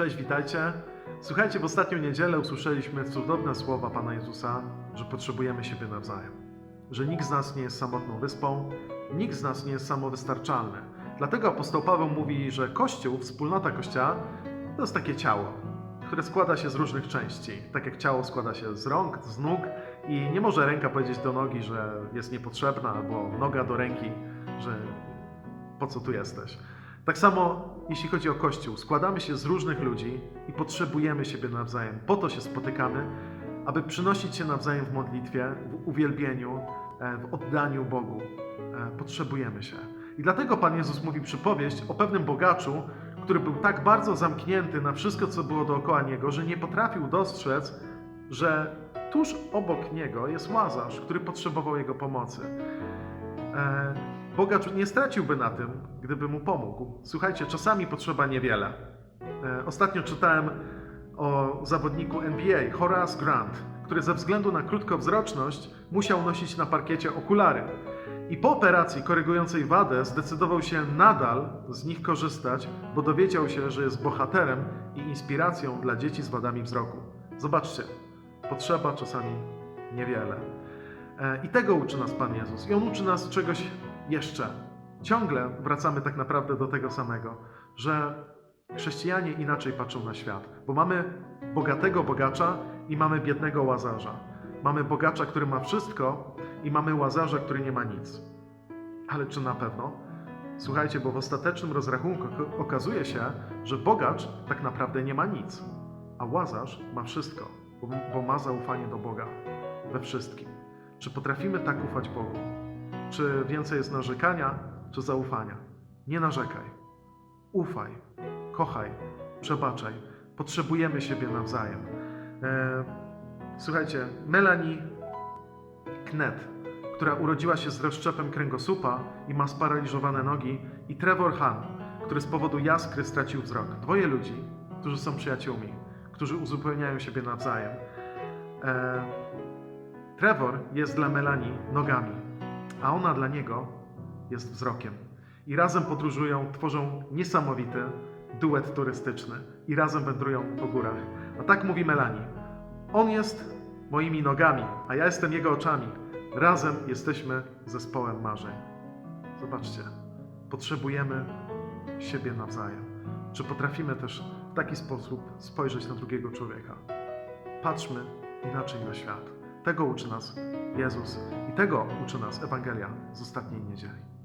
Cześć, witajcie. Słuchajcie, w ostatnią niedzielę usłyszeliśmy cudowne słowa Pana Jezusa, że potrzebujemy siebie nawzajem. Że nikt z nas nie jest samotną wyspą, nikt z nas nie jest samowystarczalny. Dlatego apostoł Paweł mówi, że Kościół, wspólnota Kościoła, to jest takie ciało, które składa się z różnych części. Tak jak ciało składa się z rąk, z nóg i nie może ręka powiedzieć do nogi, że jest niepotrzebna, albo noga do ręki, że po co tu jesteś. Tak samo jeśli chodzi o Kościół, składamy się z różnych ludzi i potrzebujemy siebie nawzajem. Po to się spotykamy, aby przynosić się nawzajem w modlitwie, w uwielbieniu, e, w oddaniu Bogu. E, Potrzebujemy się. I dlatego Pan Jezus mówi przypowieść o pewnym bogaczu, który był tak bardzo zamknięty na wszystko, co było dookoła niego, że nie potrafił dostrzec, że tuż obok niego jest łazarz, który potrzebował jego pomocy. Bogacz nie straciłby na tym, gdyby mu pomógł. Słuchajcie, czasami potrzeba niewiele. E, Ostatnio czytałem o zawodniku NBA, Horace Grant, który ze względu na krótkowzroczność musiał nosić na parkiecie okulary. I po operacji korygującej wadę zdecydował się nadal z nich korzystać, bo dowiedział się, że jest bohaterem i inspiracją dla dzieci z wadami wzroku. Zobaczcie, potrzeba czasami niewiele. E, I tego uczy nas Pan Jezus. I On uczy nas czegoś jeszcze. Ciągle wracamy tak naprawdę do tego samego, że chrześcijanie inaczej patrzą na świat, bo mamy bogatego bogacza i mamy biednego łazarza. Mamy bogacza, który ma wszystko i mamy łazarza, który nie ma nic. Ale czy na pewno? Słuchajcie, bo w ostatecznym rozrachunku ok- okazuje się, że bogacz tak naprawdę nie ma nic, a łazarz ma wszystko, bo ma zaufanie do Boga we wszystkim. Czy potrafimy tak ufać Bogu? Czy więcej jest narzekania, czy zaufania? Nie narzekaj. Ufaj, kochaj, przebaczaj. Potrzebujemy siebie nawzajem. E, słuchajcie, Melanie Knet, która urodziła się z rozszczepem kręgosłupa i ma sparaliżowane nogi, i Trevor Han, który z powodu jaskry stracił wzrok. Dwoje ludzi, którzy są przyjaciółmi, którzy uzupełniają siebie nawzajem. E, Trevor jest dla Melanie nogami, a ona dla niego jest wzrokiem. I razem podróżują, tworzą niesamowity duet turystyczny i razem wędrują po górach. A tak mówi Melanie. On jest moimi nogami, a ja jestem jego oczami. Razem jesteśmy zespołem marzeń. Zobaczcie, potrzebujemy siebie nawzajem. Czy potrafimy też w taki sposób spojrzeć na drugiego człowieka? Patrzmy inaczej na świat. Tego uczy nas Jezus i tego uczy nas Ewangelia z ostatniej niedzieli.